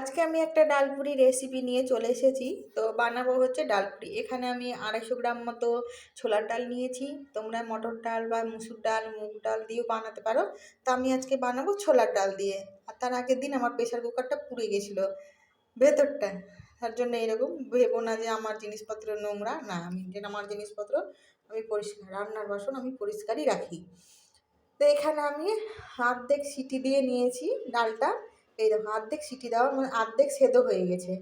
আজকে আমি একটা ডালপুরি রেসিপি নিয়ে চলে এসেছি। তো বানাবো হচ্ছে ডালপুরি। এখানে আমি আড়াইশো গ্রাম মতো ছোলার ডাল নিয়েছি। তোমরা মটর ডাল বা মুসুর ডাল, মুগ ডাল দিয়েও বানাতে পারো। তো আমি আজকে বানাবো ছোলার ডাল দিয়ে। আর তার আগের দিন আমার প্রেশার কুকারটা পুড়ে গেছিল ভেতরটা। তার জন্য এরকম ভেবো না যে আমার জিনিসপত্র নোংরা। না, আমি যে আমার জিনিসপত্র আমি পরিষ্কার, রান্নার বাসন আমি পরিষ্কারই রাখি। তো এখানে আমি অর্ধেক সিটি দিয়ে নিয়েছি ডালটা। এই দেখো, আর্ধেক সিটি দেওয়া মানে আর্ধেক সেদ্ধ হয়ে গেছে।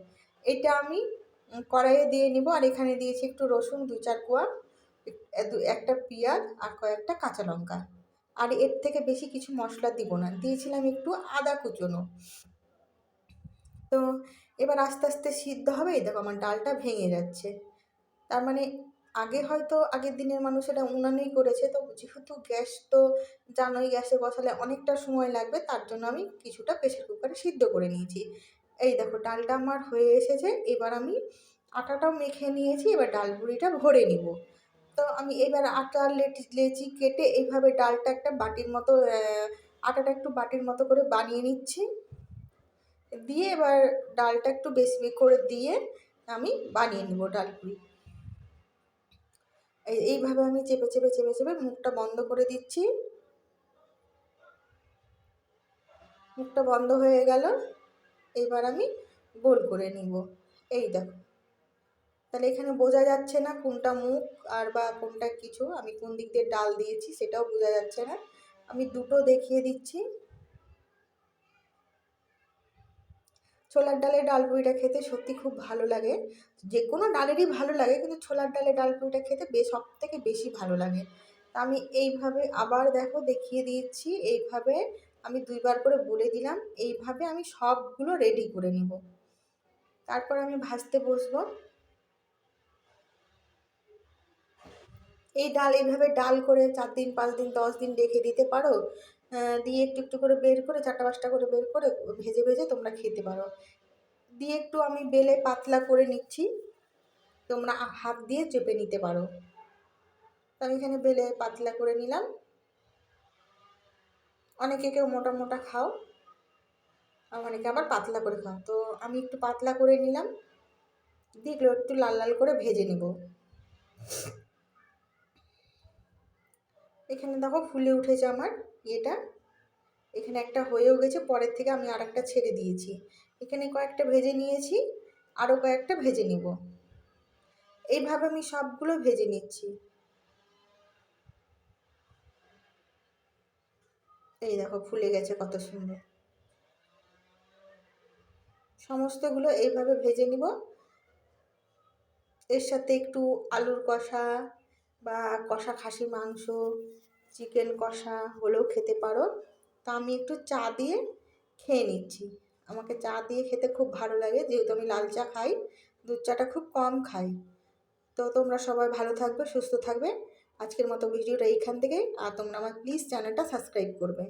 এটা আমি কড়াইয়ে দিয়ে নিব, আর এখানে দিয়েছি একটু রসুন, দু চার কোয়া একটা পেঁয়াজ, আর কয়েকটা কাঁচা লঙ্কা। আর এর থেকে বেশি কিছু মশলা দিব না, দিয়েছিলাম একটু আদা কুচনো। তো, এবার আস্তে আস্তে সিদ্ধ হবে, এই দেখো আমার ডালটা ভেঙে যাচ্ছে। তার মানে আগে হয়তো আগের দিনের মানুষেরা উনানেই করেছে, তো যেহেতু গ্যাস তো জানোই গ্যাসে বসালে অনেকটা সময় লাগবে, তার জন্য আমি কিছুটা প্রেশার কুকারে সিদ্ধ করে নিয়েছি। এই দেখো, ডালটা আমার হয়ে এসেছে, এবার আমি আটাটাও মেখে নিয়েছি, এবার ডাল বুড়িটা ভরে নিব। তো আমি এবার আটা লেচি লেচি কেটে এইভাবে ডালটা একটা বাটির মতো আটাটা একটু বাটির মতো করে বানিয়ে নিচ্ছি। দিয়ে এবার ডালটা একটু বেশি করে দিয়ে আমি বানিয়ে নেব ডালপুরি এই এইভাবে আমি চেপে চেপে চেপে চেপে মুখটা বন্ধ করে দিচ্ছি। মুখটা বন্ধ হয়ে গেল। এবার আমি গোল করে নিব। এই দেখো। তাহলে এখানে বোঝা যাচ্ছে না কোনটা মুখ আর বা কোনটা কিছু। আমি কোন দিক দিয়ে ডাল দিয়েছি সেটাও বোঝা যাচ্ছে না। আমি দুটো দেখিয়ে দিচ্ছি। ছোলার ডালের ডালপুরিটা খেতে সত্যি খুব ভালো লাগে। যে কোনো ডালেরই ভালো লাগে, কিন্তু ছোলার ডালের ডালপুরিটা খেতে বেশ সব থেকে বেশি ভালো লাগে। তা আমি এইভাবে আবার দেখো দেখিয়ে দিচ্ছি এইভাবে আমি দুইবার করে বলে দিলাম, এইভাবে আমি সবগুলো রেডি করে নিব। তারপর আমি ভাজতে বসবো। এই ডাল এইভাবে ডাল করে চার দিন, পাঁচ দিন, দশ দিন রেখে দিতে পারো? দিয়ে একটু একটু করে বের করে চারটা পাঁচটা করে বের করে ভেজে ভেজে তোমরা খেতে পারো। দিয়ে একটু আমি বেলে পাতলা করে নিচ্ছি, তোমরা হাত দিয়ে চেপে নিতে পারো। তো আমি এখানে বেলে পাতলা করে নিলাম। অনেকে কেউ মোটা মোটা খাও, অনেকে আবার পাতলা করে খাও। তো আমি একটু পাতলা করে নিলাম, দিয়ে একটু লাল লাল করে ভেজে নিব। এখানে দেখো ফুলে উঠেছে আমার। ইয়েটা। এখানে একটা হয়েও গেছে, পরের থেকে আমি আর একটা ছেড়ে দিয়েছি। এখানে কয়েকটা ভেজে নিয়েছি আরও কয়েকটা ভেজে নিব। এইভাবে আমি সবগুলো ভেজে নিচ্ছি। এই দেখো, ফুলে গেছে কত সুন্দর। সমস্তগুলো এইভাবে ভেজে নিব। এর সাথে একটু আলুর কষা বা কষা খাসি মাংস চিকেন কষা হলেও খেতে পারো। তা আমি একটু চা দিয়ে খেয়ে নিচ্ছি। আমাকে চা দিয়ে খেতে খুব ভালো লাগে, যেহেতু আমি লাল চা খাই, দুধ চাটা খুব কম খাই। তো তোমরা সবাই ভালো থাকবে, সুস্থ থাকবে। আজকের মতো ভিডিওটা এইখান থেকে আর তোমরা আমার প্লিজ চ্যানেলটা সাবস্ক্রাইব করবে।